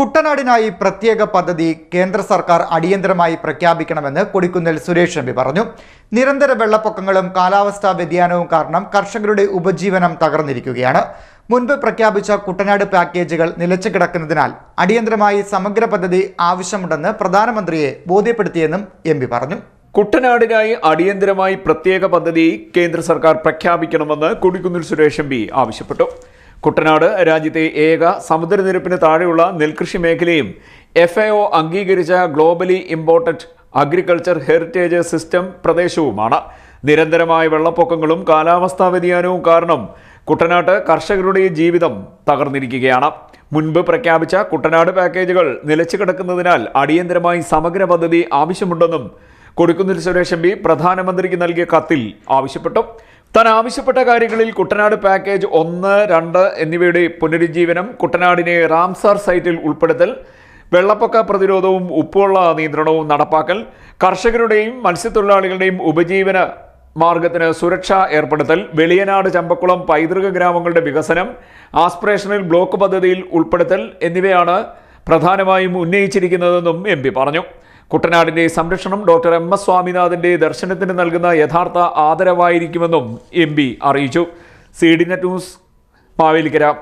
കുട്ടനാടിനായി പ്രത്യേക പദ്ധതി കേന്ദ്ര സർക്കാർ അടിയന്തരമായി പ്രഖ്യാപിക്കണമെന്ന് കൊടിക്കുന്നിൽ സുരേഷ് നമ്പി പറഞ്ഞു. നിരന്തര വെള്ളപ്പൊക്കങ്ങളും കാലാവസ്ഥാ വ്യതിയാനവും കാരണം കർഷകരുടെ ഉപജീവനം തകർന്നിരിക്കുകയാണ്. മുൻപ് പ്രഖ്യാപിച്ച കുട്ടനാട് പാക്കേജുകൾ നിലച്ചു കിടക്കുന്നതിനാൽ അടിയന്തരമായി സമഗ്ര പദ്ധതി ആവശ്യമുണ്ടെന്ന് പ്രധാനമന്ത്രിയെ ബോധ്യപ്പെടുത്തിയെന്നും എം പറഞ്ഞു. കുട്ടനാടിനായി അടിയന്തരമായി പ്രത്യേക പദ്ധതി കേന്ദ്ര സർക്കാർ പ്രഖ്യാപിക്കണമെന്ന് കൊടിക്കുന്നിൽ സുരേഷ് എംപി ആവശ്യപ്പെട്ടു. കുട്ടനാട് രാജ്യത്തെ ഏക സമുദ്രനിരപ്പിന് താഴെയുള്ള നെൽകൃഷി മേഖലയും എഫ് എ ഒ അംഗീകരിച്ച globally important agriculture heritage system പ്രദേശവുമാണ്. നിരന്തരമായ വെള്ളപ്പൊക്കങ്ങളും കാലാവസ്ഥാ വ്യതിയാനവും കാരണം കുട്ടനാട്ട് കർഷകരുടെ ജീവിതം തകർന്നിരിക്കുകയാണ്. മുൻപ് പ്രഖ്യാപിച്ച കുട്ടനാട് പാക്കേജുകൾ നിലച്ചു കിടക്കുന്നതിനാൽ അടിയന്തരമായി സമഗ്ര പദ്ധതി ആവശ്യമുണ്ടെന്നും കൊടിക്കുന്നിൽ സുരേഷ് എം പി പ്രധാനമന്ത്രിക്ക് നൽകിയ കത്തിൽ ആവശ്യപ്പെട്ടു. താൻ ആവശ്യപ്പെട്ട കാര്യങ്ങളിൽ കുട്ടനാട് പാക്കേജ് ഒന്ന് രണ്ട് എന്നിവയുടെ പുനരുജ്ജീവനം കുട്ടനാടിനെ റാംസാർ സൈറ്റിൽ ഉൾപ്പെടുത്തൽ വെള്ളപ്പൊക്ക പ്രതിരോധവും ഉപ്പുവെള്ള നിയന്ത്രണവും നടപ്പാക്കൽ കർഷകരുടെയും മത്സ്യത്തൊഴിലാളികളുടെയും ഉപജീവന മാർഗത്തിന് സുരക്ഷ ഏർപ്പെടുത്തൽ വെളിയനാട് ചമ്പക്കുളം പൈതൃക ഗ്രാമങ്ങളുടെ വികസനം ആസ്പിറേഷണൽ ബ്ലോക്ക് പദ്ധതിയിൽ ഉൾപ്പെടുത്തൽ എന്നിവയാണ് പ്രധാനമായും ഉന്നയിച്ചിരിക്കുന്നതെന്നും എം പറഞ്ഞു. കുട്ടനാടിന്റെ സംരക്ഷണം ഡോക്ടർ എം. എസ്. സ്വാമിനാഥന്റെ ദർശനത്തിന് നൽകുന്ന യഥാർത്ഥ ആദരവായിരിക്കുമെന്നും എം അറിയിച്ചു. C D net news Mavelikkara